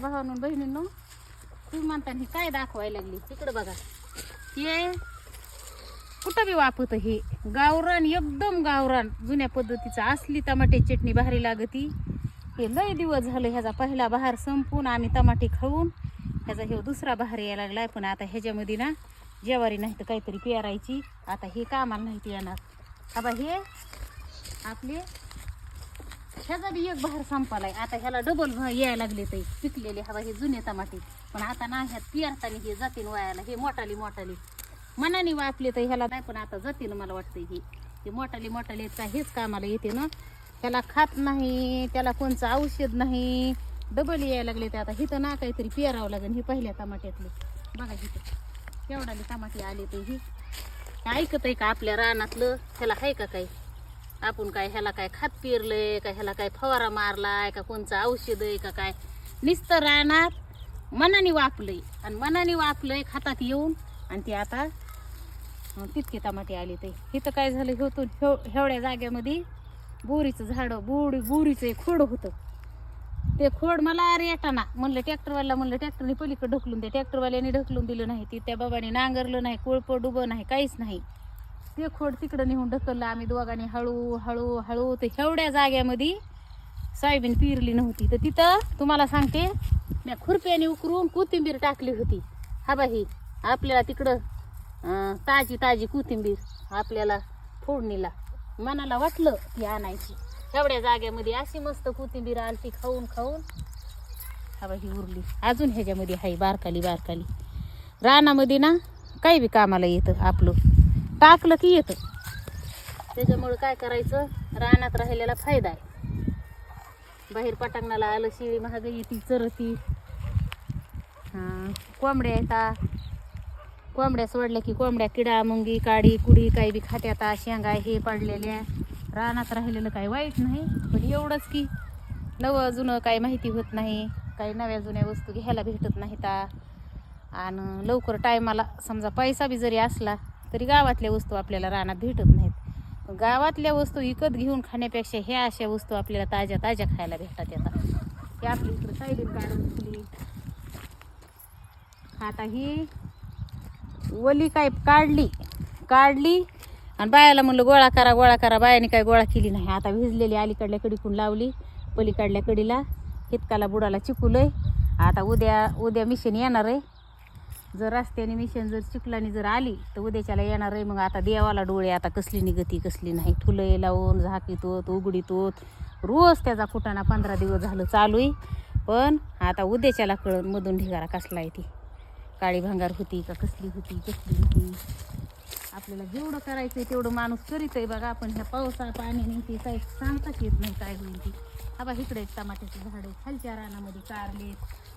भावानं बहिणींनो तुम्ही म्हणता ही काय दाखवायला लागली? तिकडं बघा. हे कुठं बी वापत हे? गावरान एकदम गावरान जुन्या पद्धतीचं. असली टमाटे चटणी भारी लागती. हे लय दिवस झालं ह्याचा पहिला बहार संपून आम्ही टमाटे खाऊन ह्याचा हे दुसरा बहार यायला लागलाय. पण आता ह्याच्यामध्ये ना जेवारी नाही तर काहीतरी पेरायची. आता हे कामाला नाही येणार. हा बा हे आपले ह्याचा बी एक बहार संपालाय. आता ह्याला डबल यायला लागले ते. पिकलेले हवा हे जुने टमाटे पण आता ना ह्यात पिरताना हे जातीन वायाला हे मोठाली मोठाली. मनाने वापले तर ह्याला नाही पण आता जातीन मला वाटतंय हे. हे मोठाली मोठाली का हेच कामाला येते ना. त्याला खात नाही त्याला कोणचं औषध नाही. डबल यायला लागले ते आता. हिथं ना काहीतरी पेरावं लागेल हे पहिल्या टमाट्यातले बघा हिथं केवढाले टमाटे आले ते ही. हे ऐकत आहे का आपल्या रानातलं? त्याला आहे का काही आपण काय ह्याला काय खात पेरलंय का ह्याला काय फवारा मारलाय का कोणचं औषध आहे का काय? निस्त राहणार मनाने वापलंय आणि मनाने वापलंय खातात येऊन आणि ते आता तितके टमाटे आले ते. इथं काय झालं होतं हेव हेवड्या जाग्यामध्ये बोरीचं झाडं बोरी बोरीचं एक खोड होतं. ते खोड मला रेटाना म्हणलं ट्रॅक्टरवाल्याला म्हणलं ट्रॅक्टरने पलीकडे ढकलून दे. ट्रॅक्टरवाल्याने ढकलून दिलं नाही ती त्या बाबाने नांगरलं नाही कोळपं डुबं नाही काहीच नाही. ते खोड तिकडं नेऊन ढकललं. आम्ही दोघांनी हळू हळू हळू तर एवढ्या जाग्यामध्ये सोयाबीन पिरली नव्हती. तर तिथं तुम्हाला सांगते मी खुरप्याने उकरून कोथिंबीर टाकली होती. हा बाई आपल्याला तिकडं ताजी ताजी कोथिंबीर आपल्याला फोडणीला. मनाला वाटलं ती आणायची. एवढ्या जाग्यामध्ये अशी मस्त कोथिंबीर आलती खाऊन खाऊन. हा बाई उरली. अजून ह्याच्यामध्ये आहे बारकाली बारकाली. रानामध्ये ना काही बी कामाला येतं आपलं. टाकलं की येतं. त्याच्यामुळं काय करायचं? रानात राहिलेला फायदा आहे. बाहेर पटांगणाला आलं शिळी महाग येते चरती. हां कोंबड्या येतात कोंबड्या सोडल्या की कोंबड्या किडा मुंगी काडी कुडी काही बी खात्यात शेंगा हे पडलेल्या. रानात राहिलेलं काही वाईट नाही पण एवढंच की नवं जुनं काही माहिती होत नाही. काही नव्या जुन्या वस्तू घ्यायला भेटत नाहीत आणि लवकर टायमाला समजा पैसा बी जरी असला तरी गावातल्या वस्तू आपल्याला रानात भेटत नाहीत. गावातल्या वस्तू विकत घेऊन खाण्यापेक्षा ह्या अशा वस्तू आपल्याला ताज्या ताज्या खायला भेटतात येतात हे आपली इकडं सायलीन काढून आता ही वली काय काढली? काढली आणि बायाला म्हणलं गोळा करा गोळा करा. बायाने काय गोळा केली नाही. आता भिजलेली अलीकडल्या कडीकून लावली पलीकडल्या कडीला. हितकाला बुडाला चिकुलय. आता उद्या उद्या मिशन येणार आहे. जर रस्त्याने मिशन जर चिखलाने जर आली तर उद्याच्याला येणार आहे मग आता देवाला डोळे आता कसली निगती कसली नाही. फुलं लावून झाकीतोत उघडीतोत. रोज त्याचा कुटाणा पंधरा दिवस झालं चालू आहे. पण आता उद्याच्याला कळण मधून ढिगारा कसला आहे ती. काळी भांगार होती का कसली होती कसली होती आपल्याला जेवढं करायचं आहे तेवढं माणूस करीत आहे बघा. आपण ह्या पावसा पाण्याने ती काही सांगताच येत नाही काय होईल ती. हा बा इकडे टमाट्याचे झाडं खालच्या रानामध्ये कारलेत